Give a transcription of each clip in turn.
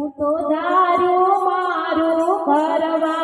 હું તો દારૂ મારું કરવાની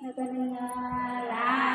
Katanya.